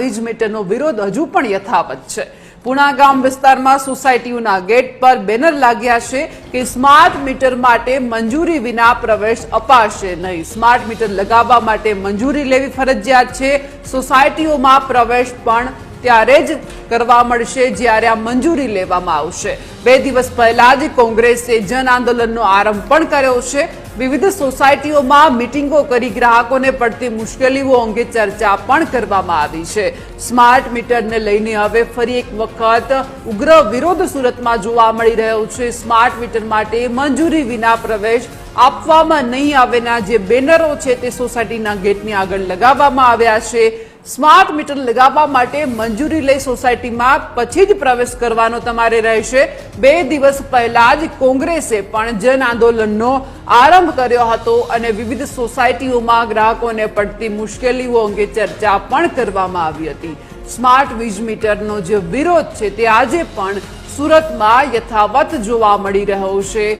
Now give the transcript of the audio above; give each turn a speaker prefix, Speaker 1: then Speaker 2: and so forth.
Speaker 1: વીજ મીટરનો વિરોધ હજુ પણ યથાવત છે. પુણા ગામ વિસ્તારમાં સોસાયટીઓના ગેટ પર બેનર લાગ્યા છે કે સ્માર્ટ મીટર માટે મંજૂરી વિના પ્રવેશ અપાશે નહીં. સ્માર્ટ મીટર લગાવવા માટે મંજૂરી લેવી ફરજિયાત છે. સોસાયટીઓમાં પ્રવેશ પણ ત્યારે જ કરવા મળશે જ્યારે આ મંજૂરી લેવામાં આવશે. બે દિવસ પહેલા જ કોંગ્રેસે જન આંદોલનનો આરંભ પણ કર્યો છે. વિવિધ સોસાયટીઓમાં મિટિંગો કરી ગ્રાહકોને પડતી મુશ્કેલીઓ અંગે ચર્ચા પણ કરવામાં આવી છે. સ્માર્ટ મીટરને લઈને હવે ફરી એક વખત ઉગ્ર વિરોધ સુરતમાં જોવા મળી રહ્યો છે. સ્માર્ટ મીટર માટે મંજૂરી વિના પ્રવેશ આપવામાં નહીં આવેના જે બેનરો છે તે સોસાયટીના ગેટની આગળ લગાવવામાં આવ્યા છે. સ્માર્ટ મીટર લગાવવા માટે મંજૂરી લઈ સોસાયટીમાં પછી જ પ્રવેશ કરવાનો તમારે રહેશે. બે દિવસ પહેલા જ કોંગ્રેસે પણ જન આંદોલનનો આરંભ કર્યો હતો અને વિવિધ સોસાયટીઓમાં ગ્રાહકોને પડતી મુશ્કેલીઓ અંગે ચર્ચા પણ કરવામાં આવી હતી. સ્માર્ટ વીજ મીટરનો જે વિરોધ છે તે આજે પણ સુરતમાં યથાવત જોવા મળી રહ્યો છે.